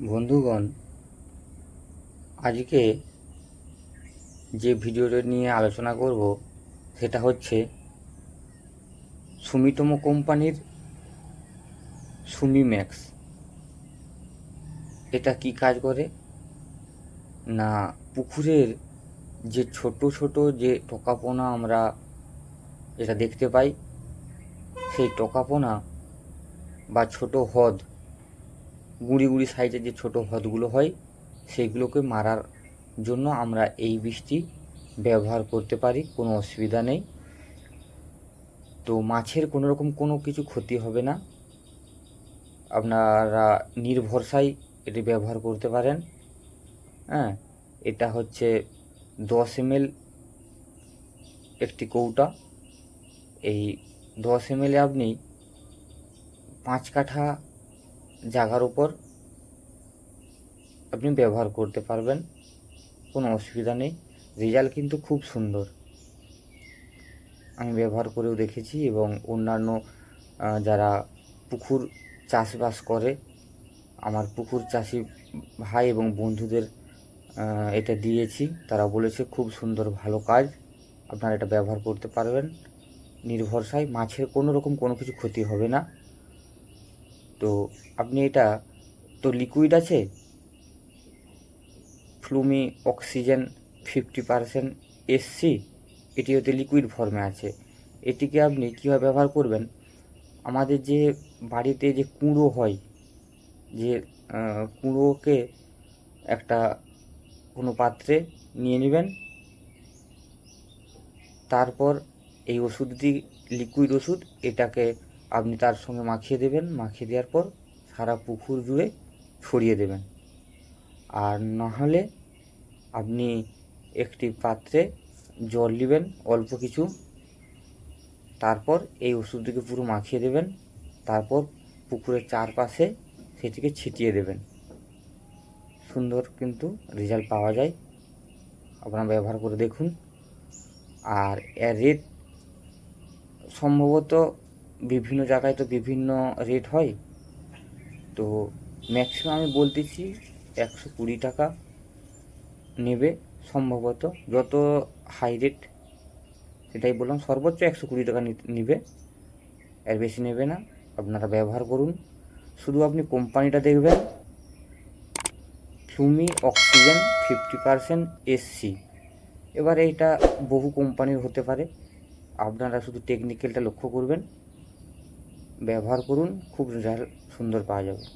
বন্ধুগণ, আজকে যে ভিডিওটা নিয়ে আলোচনা করব সেটা হচ্ছে সুমিটোমো কোম্পানির সুমি ম্যাক্স এটা কি কাজ করে? না, পুকুরের যে ছোট ছোট যে টোকাপোনা আমরা যেটা দেখতে পাই, সেই টোকাপোনা বা ছোট হ্রদ গুঁড়ি গুঁড়ি সাইজের যে ছোট হ্রদগুলো হয় সেইগুলোকে মারার জন্য আমরা এই বৃষ্টি ব্যবহার করতে পারি, কোনো অসুবিধা নেই। তো মাছের কোনো রকম কোনো কিছু ক্ষতি হবে না। আপনারা নির্ভরসায় এটি ব্যবহার করতে পারেন। হ্যাঁ এটা হচ্ছে দশ এমএল একটি কৌটা। এই দশ এমএলে আপনি পাঁচ কাঠা জায়গার উপর আপনি ব্যবহার করতে পারবেন, কোনো অসুবিধা নেই। রেজাল্ট কিন্তু খুব সুন্দর। আমি ব্যবহার করেও দেখেছি এবং অন্যান্য যারা পুকুর চাষবাস করে, আমার পুকুর চাষি ভাই এবং বন্ধুদের এটা দিয়েছি। তারা বলেছে, খুব সুন্দর, ভালো কাজ। আপনারা এটা ব্যবহার করতে পারবেন। নির্ভরসায় মাছের কোনো রকম কোনো কিছু ক্ষতি হবে না। তো আপনি এটা, তো লিকুইড আছে? ফ্লুমি অক্সিজেন ফিফটি পারসেন্ট এসসি এটি হতে লিকুইড ফর্মে আছে। এটিকে আপনি কীভাবে ব্যবহার করবেন? আমাদের যে বাড়িতে যে কুঁড়ো হয়, যে কুঁড়োকে একটা কোনো পাত্রে নিয়ে নেবেন, তারপর এই ওষুধটি লিকুইড ওষুধ, এটাকে আপনি তার সঙ্গে মাখিয়ে দেবেন। মাখিয়ে দেওয়ার পর সারা পুকুর জুড়ে ছড়িয়ে দেবেন। আর নাহলে আপনি একটি পাত্রে জল নেবেন অল্প কিছু। তারপর এই ওষুধটিকে পুরো মাখিয়ে দেবেন। তারপর পুকুরের চারপাশে সেটিকে ছিটিয়ে দেবেন। সুন্দর কিন্তু রেজাল্ট পাওয়া যায়। আপনারা ব্যবহার করে দেখুন। আর এর রেট সম্ভবত বিভিন্ন জায়গায় তো বিভিন্ন রেট হয়। তো ম্যাক্সিমাম আমি বলতেছি একশো কুড়ি টাকা নেবে সম্ভবত। যত হাই রেট সেটাই বললাম, সর্বোচ্চ একশো কুড়ি টাকা নেবে। এর বেশি নেবে না, আপনারা ব্যবহার করুন। শুধু আপনি কোম্পানিটা দেখবেন ফ্লুমি অক্সিজেন ফিফটি পারসেন্ট এসসি এবার এইটা বহু কোম্পানির হতে পারে। আপনারা শুধু টেকনিক্যালটা লক্ষ্য করবেন। ব্যবহার করুন খুব রেজাল্ট সুন্দর পাওয়া যাবে।